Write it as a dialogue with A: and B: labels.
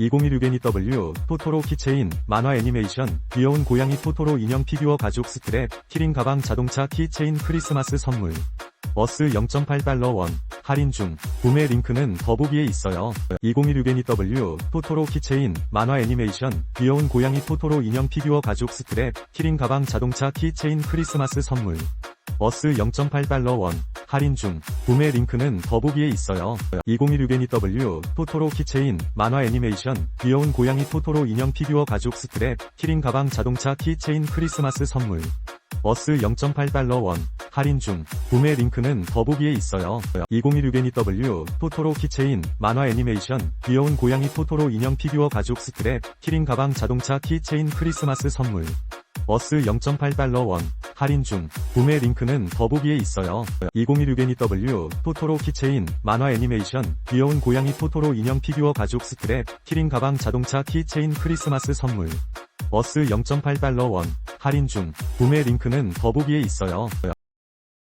A: 2016NEW 토토로 키체인 만화 애니메이션 귀여운 고양이 토토로 인형 피규어 가죽 스트랩 키링 가방 자동차 키체인 크리스마스 선물. 버스 0.8달러 원 할인 중. 구매 링크는 더보기에 있어요. 2016NEW 토토로 키체인 만화 애니메이션 귀여운 고양이 토토로 인형 피규어 가죽 스트랩 키링 가방 자동차 키체인 크리스마스 선물. 버스 0.8달러 원 할인 중 구매 링크는 더보기에 있어요. 2016NEW 토토로 키체인 만화 애니메이션 귀여운 고양이 토토로 인형 피규어 가죽 스트랩 키링 가방 자동차 키체인 크리스마스 선물 버스 0.8달러 원 할인 중 구매 링크는 더보기에 있어요. 2016NEW 토토로 키체인 만화 애니메이션 귀여운 고양이 토토로 인형 피규어 가죽 스트랩 키링 가방 자동차 키체인 크리스마스 선물 버스 0.8달러 원 할인 중 구매 링크는 더보기에 있어요. 2016NEW 토토로 키체인 만화 애니메이션 귀여운 고양이 토토로 인형 피규어 가죽 스트랩 키링 가방 자동차 키체인 크리스마스 선물 버스 0.8달러 원 할인 중 구매 링크는 더보기에 있어요.